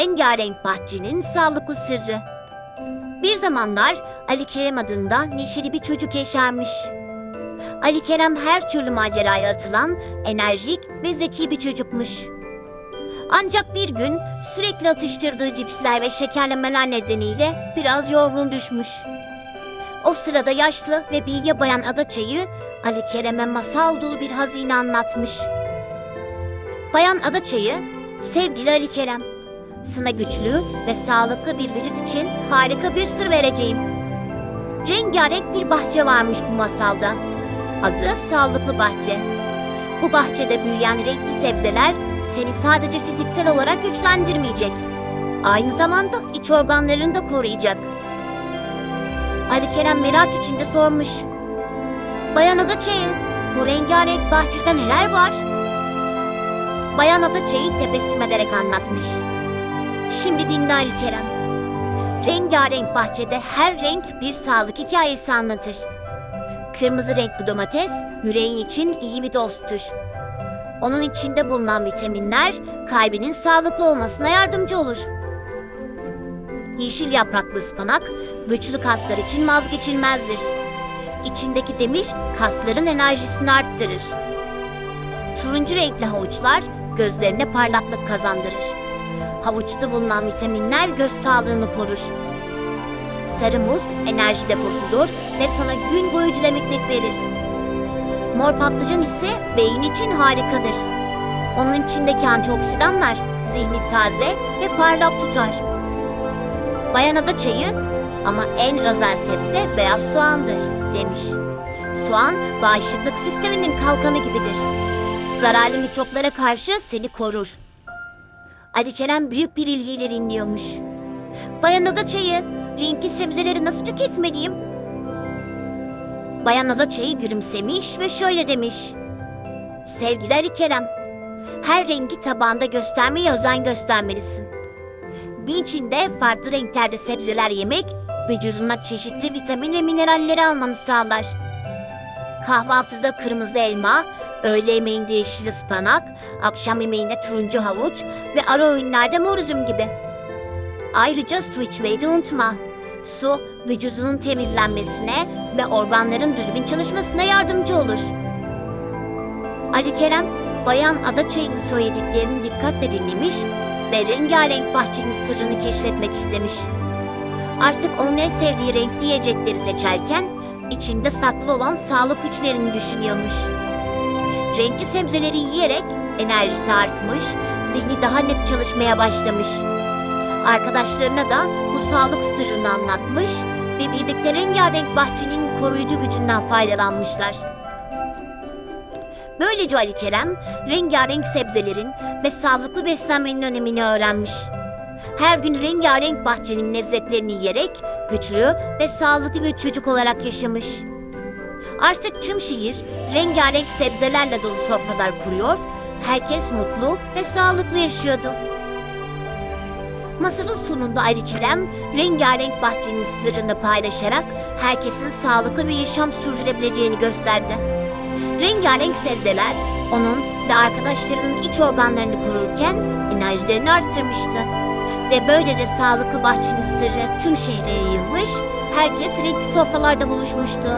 rengarenk bahçenin sağlıklı sırrı. Bir zamanlar Ali Kerem adında neşeli bir çocuk yaşarmış. Ali Kerem her türlü maceraya atılan enerjik ve zeki bir çocukmuş. Ancak bir gün sürekli atıştırdığı cipsler ve şekerlemeler nedeniyle biraz yorgun düşmüş. O sırada yaşlı ve bilge bayan Adaçayı Ali Kerem'e masal dolu bir hazine anlatmış. Bayan Adaçayı, sevgili Ali Kerem, sana güçlü ve sağlıklı bir vücut için harika bir sır vereceğim. Rengarenk bir bahçe varmış bu masalda. Adı Sağlıklı Bahçe. Bu bahçede büyüyen renkli sebzeler seni sadece fiziksel olarak güçlendirmeyecek. Aynı zamanda iç organlarını da koruyacak. Ali Kerem merak içinde sormuş. Bayan Adaçayı, bu rengarenk bahçede neler var? Bayan Adaçayı tebessüm ederek anlatmış. Şimdi dinle Ali Kerem. Rengarenk bahçede her renk bir sağlık hikayesi anlatır. Kırmızı renkli domates yüreğin için iyi bir dosttur. Onun içinde bulunan vitaminler kalbinin sağlıklı olmasına yardımcı olur. Yeşil yapraklı ıspanak güçlü kaslar için vazgeçilmezdir. İçindeki demir kasların enerjisini arttırır. Turuncu renkli havuçlar gözlerine parlaklık kazandırır. Havuçta bulunan vitaminler göz sağlığını korur. Sarı muz enerji deposudur ve sana gün boyu dinamiklik verir. Mor patlıcan ise beyin için harikadır. Onun içindeki antioksidanlar zihni taze ve parlak tutar. Bayanada çayı ama en özel sebze beyaz soğandır demiş. Soğan bağışıklık sisteminin kalkanı gibidir. Zararlı mikroplara karşı seni korur. Ali Kerem büyük bir ilgiyle dinliyormuş. Bayan Ada çayı, renkli sebzeleri nasıl tüketmeliyim? Bayan Ada çayı gülümsemiş ve şöyle demiş. Sevgili Ali Kerem, her rengi tabağında göstermeye özen göstermelisin. Bir içinde farklı renklerde sebzeler yemek, vücuduna çeşitli vitamin ve mineralleri almanı sağlar. Kahvaltıda kırmızı elma, öğle yemeğinde yeşil ıspanak, akşam yemeğinde turuncu havuç ve ara öğünlerde mor üzüm gibi. Ayrıca su içmeyi de unutma. Su, vücudunun temizlenmesine ve organların düzgün çalışmasına yardımcı olur. Ali Kerem, Bayan Adaçay'ın söylediklerini dikkatle dinlemiş ve rengarenk bahçenin sırrını keşfetmek istemiş. Artık onun en sevdiği renkli yiyecekleri seçerken içinde saklı olan sağlık güçlerini düşünüyormuş. Renkli sebzeleri yiyerek enerjisi artmış, zihni daha net çalışmaya başlamış. Arkadaşlarına da bu sağlık sırrını anlatmış ve birlikte rengarenk bahçenin koruyucu gücünden faydalanmışlar. Böylece Ali Kerem, rengarenk sebzelerin ve sağlıklı beslenmenin önemini öğrenmiş. Her gün rengarenk bahçenin lezzetlerini yiyerek güçlü ve sağlıklı bir çocuk olarak yaşamış. Artık tüm şehir rengarenk sebzelerle dolu sofralar kuruyor, herkes mutlu ve sağlıklı yaşıyordu. Masalın sonunda Ali Kerem, rengarenk bahçenin sırrını paylaşarak herkesin sağlıklı bir yaşam sürdürebileceğini gösterdi. Rengarenk sebzeler onun ve arkadaşlarının iç organlarını korurken enerjilerini arttırmıştı. Ve böylece sağlıklı bahçenin sırrı tüm şehre yayılmış, herkes renkli sofralarda buluşmuştu.